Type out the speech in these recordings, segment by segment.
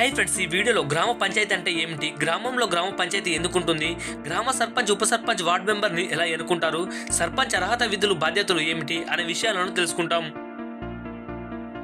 Hi friends ఈ వీడియోలో గ్రామ పంచాయతీ అంటే ఏమిటి? గ్రామంలో గ్రామ పంచాయతీ ఎందుకుంటుంది? గ్రామ సర్పంచ్ ఉప సర్పంచ్ వార్డు మెంబర్ని ఎలా ఎన్నుకుంటారు? సర్పంచ్ అర్హత విధులు బాధ్యతలు ఏమిటి? అనే విషయాలను తెలుసుకుంటాం.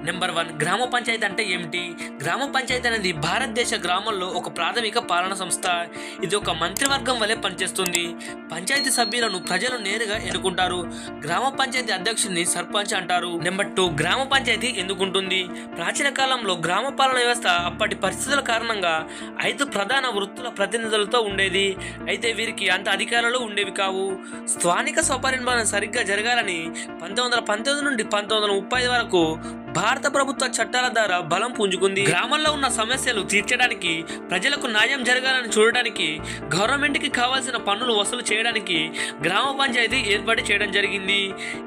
నెంబర్ వన్ గ్రామ పంచాయతీ అంటే ఏమిటి? గ్రామ పంచాయతీ అనేది భారతదేశ గ్రామంలో ఒక ప్రాథమిక పాలన సంస్థ. ఇది ఒక మంత్రివర్గం వలె పనిచేస్తుంది. పంచాయతీ సభ్యులను ప్రజలు నేరుగా ఎన్నుకుంటారు. గ్రామ పంచాయతీ అధ్యక్షుడిని సర్పంచ్ అంటారు. నెంబర్ టూ గ్రామ పంచాయతీ ఎందుకుంటుంది? ప్రాచీన కాలంలో గ్రామ పాలన వ్యవస్థ అప్పటి పరిస్థితుల కారణంగా ఐదు ప్రధాన వృత్తుల ప్రతినిధులతో ఉండేది. అయితే వీరికి అంత అధికారాలు ఉండేవి కావు. స్థానిక స్వపరిమాణం సరిగ్గా జరగాలని పంతొమ్మిది వందల పంతొమ్మిది నుండి పంతొమ్మిది వందల ముప్పై వరకు భారత ప్రభుత్వ చట్టాల ద్వారా బలం పుంజుకుంది. గ్రామంలో ఉన్న సమస్యలు తీర్చడానికి ప్రజలకు న్యాయం జరగాలని చూడడానికి గవర్నమెంట్కి కావాల్సిన పన్నులు వసూలు చేయడానికి గ్రామ పంచాయతీ ఏర్పాటు చేయడం జరిగింది.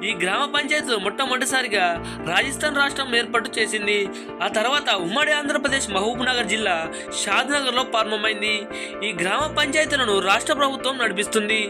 ఈ గ్రామ పంచాయతీలో మొట్టమొదటిసారిగా రాజస్థాన్ రాష్ట్రం ఏర్పాటు చేసింది. ఆ తర్వాత ఉమ్మడి ఆంధ్రప్రదేశ్ మహబూబ్నగర్ జిల్లా షాద్నగర్లో లో ప్రారంభమైంది. ఈ గ్రామ పంచాయతీలను రాష్ట్ర ప్రభుత్వం నడిపిస్తుంది.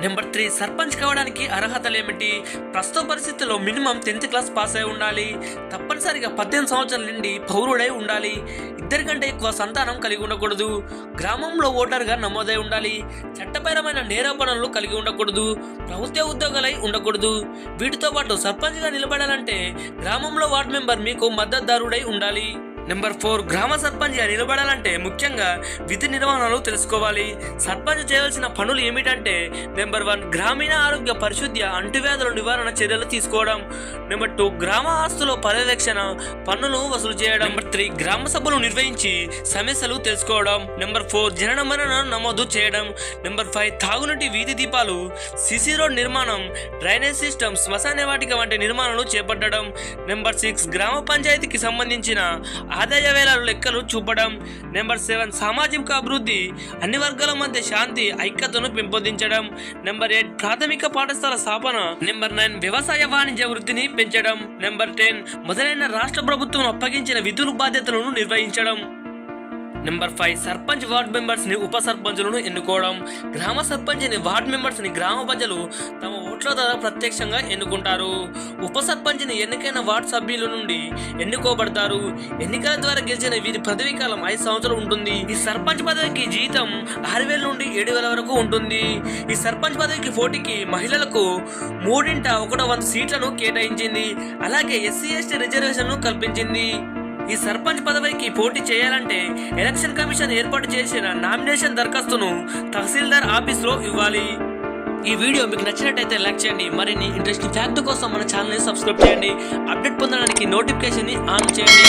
నెంబర్ త్రీ సర్పంచ్ కావడానికి అర్హతలు ఏమిటి ప్రస్తుత పరిస్థితుల్లో మినిమం టెన్త్ క్లాస్ పాస్ అయి ఉండాలి. తప్పనిసరిగా పద్దెనిమిది సంవత్సరాల నుండి పౌరుడై ఉండాలి. ఇద్దరికంటే ఎక్కువ సంతానం కలిగి ఉండకూడదు. గ్రామంలో ఓటర్గా నమోదై ఉండాలి. చట్టపరమైన నేరాపణలు కలిగి ఉండకూడదు. ప్రభుత్వ ఉద్యోగాలై ఉండకూడదు. వీటితో పాటు సర్పంచ్గా నిలబడాలంటే గ్రామంలో వార్డు మెంబర్ మీకు మద్దతుదారుడై ఉండాలి. నెంబర్ ఫోర్ గ్రామ సర్పంచ్గా నిలబడాలంటే ముఖ్యంగా విధి నిర్వహణలు తెలుసుకోవాలి. సర్పంచ్ చేయవలసిన పనులు ఏమిటంటే నెంబర్ వన్ గ్రామీణ ఆరోగ్య పరిశుద్ధ్య అంటువ్యాధుల నివారణ చర్యలు తీసుకోవడం. నెంబర్ టూ గ్రామ ఆస్తుల పర్యవేక్షణ పన్నులు వసూలు చేయడం. నెంబర్ త్రీ గ్రామ సభలు నిర్వహించి సమస్యలు తెలుసుకోవడం. నెంబర్ ఫోర్ జనన మరణ నమోదు చేయడం. నెంబర్ ఫైవ్ తాగునీటి వీధి దీపాలు సిసి రోడ్ నిర్మాణం డ్రైనేజ్ సిస్టమ్ శ్మశాన వాటిక వంటి నిర్మాణాలు చేపట్టడం. నెంబర్ సిక్స్ గ్రామ పంచాయతీకి సంబంధించిన ఆదాయ వేలాలు లెక్కలు చూపడం. నెంబర్ సెవెన్ సామాజిక అభివృద్ధి. అన్ని వర్గాల మధ్య శాంతి ఐక్యతను పెంపొందించడం. నెంబర్ ఎయిట్ ప్రాథమిక పాఠశాల స్థాపన. నెంబర్ నైన్ వ్యవసాయ వాణిజ్య వృద్ధిని పెంచడం. నెంబర్ టెన్ మొదలైన రాష్ట్ర ప్రభుత్వం అప్పగించిన విధులు బాధ్యతలను నిర్వహించడం. నెంబర్ ఫైవ్ సర్పంచ్ వార్డ్ మెంబర్స్ని ఉప సర్పంచులను ఎన్నుకోవడం. గ్రామ సర్పంచ్ని వార్డ్ మెంబర్స్ని గ్రామ ప్రజలు తమ ఓట్ల ద్వారా ప్రత్యక్షంగా ఎన్నుకుంటారు. ఉప సర్పంచ్ని ఎన్నికైన వార్డ్ సభ్యుల నుండి ఎన్నుకోబడతారు. ఎన్నికల ద్వారా గెలిచిన వీరి పదవీ కాలం ఐదు సంవత్సరాలు ఉంటుంది. ఈ సర్పంచ్ పదవికి జీతం ఆరు వేల నుండి ఏడు వేల వరకు ఉంటుంది. ఈ సర్పంచ్ పదవికి పోటీకి మహిళలకు మూడింట ఒకటో వంద సీట్లను కేటాయించింది. అలాగే ఎస్సీ ఎస్టీ రిజర్వేషన్ను కల్పించింది. ఈ సర్పంచ్ పదవికి పోటీ చేయాలంటే ఎలక్షన్ కమిషన్ ఏర్పాటు చేసిన నామినేషన్ దరఖాస్తును తహసీల్దార్ ఆఫీస్లో ఇవ్వాలి. ఈ వీడియో మీకు నచ్చినట్టయితే లైక్ చేయండి మరిన్ని ఇంట్రెస్టింగ్ ఫ్యాక్ట్ కోసం మన ఛానల్ని సబ్స్క్రైబ్ చేయండి అప్డేట్ పొందడానికి నోటిఫికేషన్ని ఆన్ చేయండి.